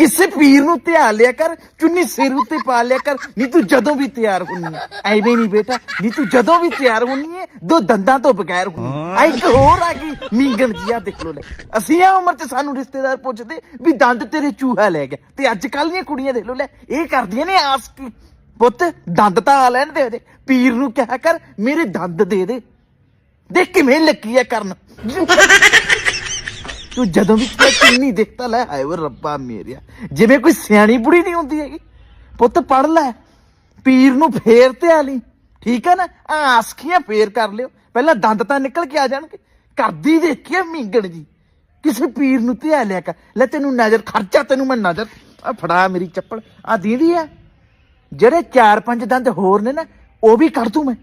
ਨੂੰ ਧਿਆ ਲਿਆ ਕਰ, ਚੁੰਨੀ ਸਿਰ ਉੱਤੇ ਪਾ ਲਿਆ ਕਰ ਨਹੀਂ ਤੂੰ ਜਦੋਂ ਵੀ ਤਿਆਰ ਹੁੰਨੀ ਹੈ ਐਵੇਂ ਨਹੀਂ ਬੇਟਾ ਨਹੀਂ ਤੂੰ ਜਦੋਂ ਵੀ ਤਿਆਰ ਹੁੰਨੀ ਹੈ ਦੋ ਦੰਦਾਂ ਤੋਂ ਬਗੈਰ ਹੁੰਨੀ ਆ ਇੱਕ ਹੋਰ ਆ ਗਈ, ਮੀਂਗਣ ਜੀ ਦੇਖ ਲੋ ਲੈ। ਅਸੀਂ ਆ ਉਮਰ 'ਚ ਸਾਨੂੰ ਰਿਸ਼ਤੇਦਾਰ ਪੁੱਛਦੇ ਵੀ ਦੰਦ ਤੇਰੇ ਚੂਹਾ ਲੈ ਗਿਆ ਤੇ ਅੱਜ ਕੱਲ ਦੀਆਂ ਕੁੜੀਆਂ ਦੇਖ ਲੋ ਲੈ, ਇਹ ਕਰਦੀਆਂ ਨੇ ਆਸ ਕੀ? ਪੁੱਤ, ਦੰਦ ਤਾਂ ਆ ਲੈਣ ਦੇ ਉਹਦੇ। ਪੀਰ ਨੂੰ ਕਿਹਾ ਕਰ, ਮੇਰੇ ਦੰਦ ਦੇ ਦੇ। ਦੇਖ ਕਿਵੇਂ ਲੱਗੀ ਆ ਕਰਨ। ਤੂੰ ਜਦੋਂ ਵੀ ਤੇ ਚੁੰਨੀ ਦੇਖਦਾ, ਲੈ ਹਾਏ ਓ ਰੱਬਾ ਮੇਰਿਆ। ਜਿਵੇਂ ਕੋਈ ਸਿਆਣੀ ਬੁੜੀ ਨਹੀਂ ਹੁੰਦੀ ਹੈਗੀ। ਪੁੱਤ ਪੜ ਲੈ, ਪੀਰ ਨੂੰ ਫੇਰ ਤੇ ਆ ਲਈ। ਠੀਕ ਹੈ ਨਾ? ਆਸਖੀਆਂ ਫੇਰ ਕਰ ਲਿਓ। ਪਹਿਲਾਂ ਦੰਦ ਤਾਂ ਨਿਕਲ ਕੇ ਆ ਜਾਣਗੇ। ਕਰਦੀ ਦੇਖੀਏ ਮੀਂਗਣ ਜੀ। ਕਿਸੇ ਪੀਰ ਨੂੰ ਧਿਆ ਲਿਆ ਕਰ। ਲੈ ਤੈਨੂੰ ਨਜ਼ਰ, ਖਰਚਾ ਤੈਨੂੰ ਮੈਂ ਨਜ਼ਰ। ਆ ਫੜਾ ਮੇਰੀ ਚੱਪਲ। ਆ ਦੀਦੀ ਆ। ਜਿਹੜੇ ਚਾਰ ਪੰਜ ਦੰਦ ਹੋਰ ਨੇ ਨਾ, ਉਹ ਵੀ ਕਰ ਦੂੰ ਮੈਂ।